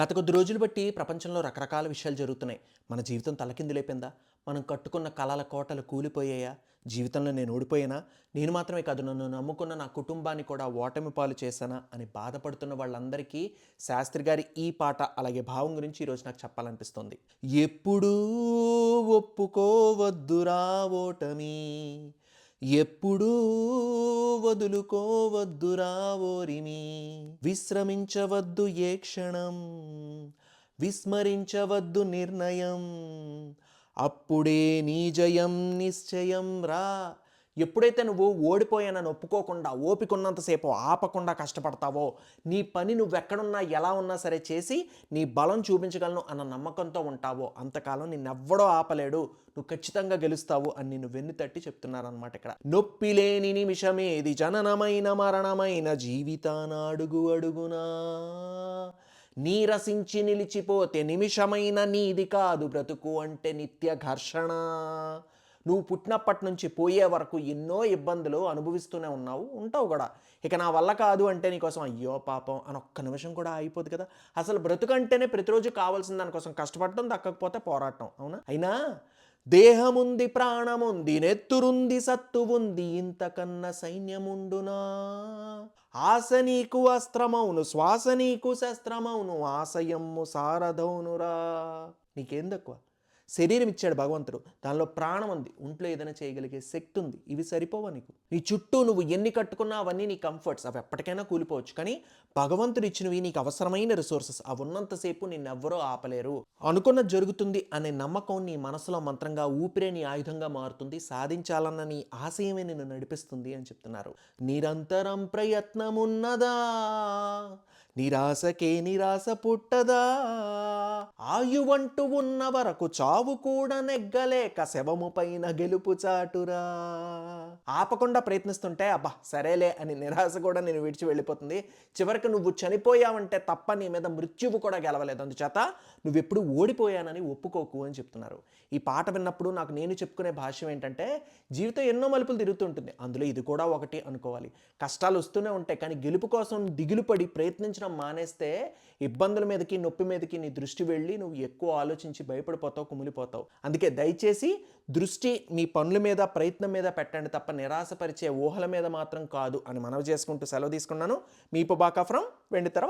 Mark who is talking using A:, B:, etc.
A: గత కొద్ది రోజులు బట్టి ప్రపంచంలో రకరకాల విషయాలు జరుగుతున్నాయి. మన జీవితం తలకిందులైపోయిందా మనం కట్టుకున్న కళల కోటలు కూలిపోయాయా? జీవితంలో నేను ఓడిపోయానా? నేను మాత్రమే కాదు నన్ను నమ్ముకున్న నా కుటుంబాన్ని కూడా ఓటమి పాలు చేశానా? అని బాధపడుతున్న వాళ్ళందరికీ శాస్త్రి గారి ఈ పాట అలాగే భావం గురించి ఈరోజు నాకు చెప్పాలనిపిస్తుంది. ఎప్పుడూ ఒప్పుకోవద్దురా ఓటమి. ఎప్పుడూ వదులుకోవద్దురా ఓరిమి. విశ్రమించవద్దు ఏ క్షణం. విస్మరించవద్దు నిర్ణయం. అప్పుడే నీ జయం నిశ్చయం రా. ఎప్పుడైతే నువ్వు ఓడిపోయానని ఒప్పుకోకుండా ఓపికున్నంతసేపు ఆపకుండా కష్టపడతావో నీ పని నువ్వు ఎక్కడున్నా ఎలా ఉన్నా సరే చేసి నీ బలం చూపించగలను అన్న నమ్మకంతో ఉంటావో అంతకాలం నిన్నెవ్వడో ఆపలేడు. నువ్వు ఖచ్చితంగా గెలుస్తావు అని నిన్ను వెన్ను తట్టి చెప్తున్నారనమాట ఇక్కడ. నొప్పి లేని నిమిషమేది జననమైన మరణమైన జీవితాన అడుగు అడుగునా. నీరసించి నిలిచిపోతే నిమిషమైన నీది కాదు బ్రతుకు అంటే నిత్య ఘర్షణ. నువ్వు పుట్టినప్పటి నుంచి పోయే వరకు ఎన్నో ఇబ్బందులు అనుభవిస్తూనే ఉన్నావు ఉంటావు కూడా. ఇక నా వల్ల కాదు అంటే నీకోసం అయ్యో పాపం అని ఒక్క నిమిషం కూడా అయిపోదు కదా. అసలు బ్రతుకంటేనే ప్రతిరోజు కావాల్సిన దానికోసం కష్టపడటం దక్కకపోతే పోరాటం అవునా? అయినా దేహముంది ప్రాణముంది నెత్తురుంది సత్తు ఉంది ఇంతకన్నా సైన్యముండునా ఆశ నీకు అస్త్రమౌను శ్వాస నీకు శస్త్రమౌను ఆశయమ్ము సారథౌనురా నీకేం తక్కువ? శరీరం ఇచ్చాడు భగవంతుడు. దానిలో ప్రాణం ఉంది. ఒంట్లో ఏదైనా చేయగలిగే శక్తి ఉంది. ఇవి సరిపోవా నీకు? నీ చుట్టూ నువ్వు ఎన్ని కట్టుకున్నా అవన్నీ నీ కంఫర్ట్స్ అవి ఎప్పటికైనా కూలిపోవచ్చు. కానీ భగవంతుడు ఇచ్చినవి నీకు అవసరమైన రిసోర్సెస్ అవి ఉన్నంతసేపు నిన్నెవ్వరూ ఆపలేరు. అనుకున్న జరుగుతుంది అనే నమ్మకం నీ మనసులో మంత్రంగా ఊపిరే నీ ఆయుధంగా మారుతుంది. సాధించాలన్న నీ ఆశయమే నిన్ను నడిపిస్తుంది అని చెప్తున్నారు. నిరంతరం ప్రయత్నమున్నదా? నిరాశకే నిరాశ పుట్టదా? ఆయువంటూ ఉన్న వరకు చావు కూడా నెగ్గలేక శవము పైన గెలుపు చాటురా. ఆపకుండా ప్రయత్నిస్తుంటే అబ్బా సరేలే అని నిరాశ కూడా నేను విడిచి వెళ్ళిపోతుంది. చివరికి నువ్వు చనిపోయావంటే తప్ప నీ మీద మృత్యువు కూడా గెలవలేదు. అందుచేత నువ్వెప్పుడు ఓడిపోయానని ఒప్పుకోకు అని చెప్తున్నారు. ఈ పాట విన్నప్పుడు నాకు నేను చెప్పుకునే భాష్యం ఏంటంటే జీవితం ఎన్నో మలుపులు తిరుగుతుంటుంది. అందులో ఇది కూడా ఒకటి అనుకోవాలి. కష్టాలు వస్తూనే ఉంటాయి కానీ గెలుపు కోసం దిగులు పడి ప్రయత్నించడం మానేస్తే ఇబ్బందుల మీదకి నొప్పి మీదకి నీ దృష్టి వెళ్ళి నువ్వు ఎక్కువ ఆలోచించి భయపడిపోతావు కుమిలిపోతావు. అందుకే దయచేసి దృష్టి మీ పనుల మీద ప్రయత్నం మీద పెట్టండి తప్ప నిరాశపరిచే ఊహల మీద మాత్రం కాదు అని మనవి చేసుకుంటూ సెలవు తీసుకున్నాను. మీ పొబాకా ఫ్రమ్ వెండి తెర